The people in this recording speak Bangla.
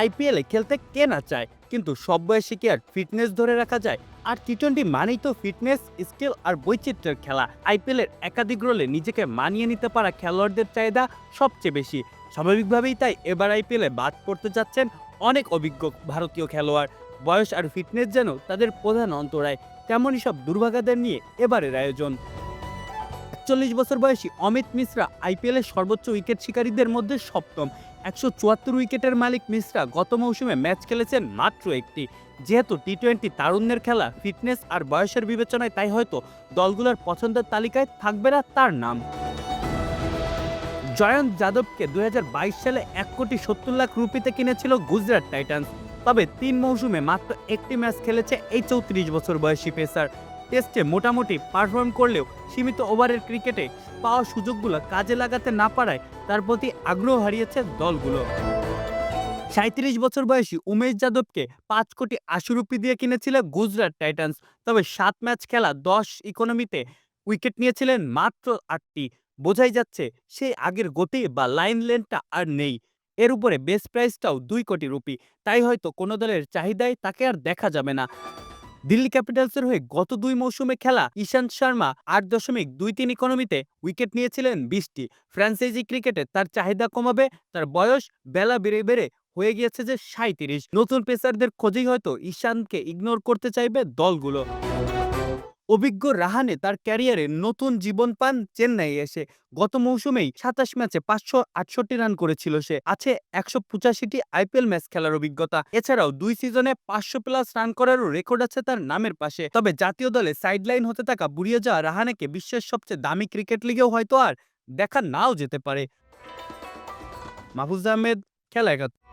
আইপিএলে খেলতে কে না চায়? কিন্তু সব বয়সে কি আর ফিটনেস ধরে রাখা যায়? আর টি টোয়েন্টি মানেই তো ফিটনেস স্কিল আর বৈচিত্র্যের খেলা। আইপিএলের একাধিক রোলে নিজেকে মানিয়ে নিতে পারা খেলোয়াড়দের চাহিদা সবচেয়ে বেশি। স্বাভাবিকভাবেই তাই এবার আইপিএলে বাদ পড়তে যাচ্ছেন অনেক অভিজ্ঞ ভারতীয় খেলোয়াড়। বয়স আর ফিটনেস যেন তাদের প্রধান অন্তরায়, তেমনই সব দুর্ভাগাদের নিয়ে এবারের আয়োজন। একচল্লিশ বছর বয়সী অমিত মিশ্রা আইপিএলের সর্বোচ্চ উইকেট শিকারীদের মধ্যে সপ্তম। একশো চুয়াত্তর উইকেটের মালিক মিশ্রা গত মৌসুমে ম্যাচ খেলেছেন মাত্র একটি। যেহেতু টি টোয়েন্টি তারুণ্যের খেলা, ফিটনেস আর বয়সের বিবেচনায় তাই হয়তো দলগুলোর পছন্দের তালিকায় থাকবে না তার নাম। জয়ন্ত যাদবকে দুই হাজার বাইশ সালে এক কোটি সত্তর লাখ রুপিতে কিনেছিল গুজরাট টাইটান্স। তবে তিন মৌসুমে মাত্র একটি ম্যাচ খেলেছে এই চৌত্রিশ বছর বয়সী পেসার। টেস্টে মোটামুটি পারফর্ম করলেও সীমিত ওভারের ক্রিকেটে পাওয়া সুযোগগুলো কাজে লাগাতে না পারায় তার প্রতি আগ্রহ হারিয়েছে দলগুলো। সাঁত্রিশ বছর বয়সী উমেশ যাদবকে পাঁচ কোটি আশি রুপি দিয়ে কিনেছিল গুজরাট টাইটান্স, তবে সাত ম্যাচ খেলা দশ ইকোনমিতে উইকেট নিয়েছিলেন মাত্র আটটি। বোঝাই যাচ্ছে সেই আগের গতি বা লাইন লেনটা আর নেই। এর উপরে বেস প্রাইসটাও দুই কোটি রুপি। তাই হয়তো কোনো দলের চাহিদায় তাকে আর দেখা যাবে না। দিল্লি ক্যাপিটালসের হয়ে গত দুই মৌসুমে খেলা ইশান্ত শর্মা আট দশমিক দুই তিন ইকোনমিতে উইকেট নিয়েছিলেন বিশটি। ফ্র্যাঞ্চাইজি ক্রিকেটে তার চাহিদা কমাবে, তার বয়স বেলা বেড়ে বেড়ে হয়ে গিয়েছে যে সাঁত্রিশ নতুন পেসারদের খোঁজেই হয়তো ইশান্তকে ইগনোর করতে চাইবে দলগুলো। অভিজ্ঞ রাহানে তার ক্যারিয়ারে নতুন জীবন পান চেন্নাই এসে। গত মৌসুমেই সাতাশ ম্যাচে পাঁচশো আটষট্টি রান করেছিল সে। আছে একশো পঁচাশিটি আইপিএল ম্যাচ খেলার অভিজ্ঞতা। এছাড়াও দুই সিজনে পাঁচশো প্লাস রান করারও রেকর্ড আছে তার নামের পাশে। তবে জাতীয় দলে সাইডলাইন হতে থাকা বুড়িয়ে যাওয়া রাহানেকে বিশ্বের সবচেয়ে দামি ক্রিকেট লিগেও হয়তো আর দেখা নাও যেতে পারে। মাহফুজ আহমেদ, খেলা একাত্তর।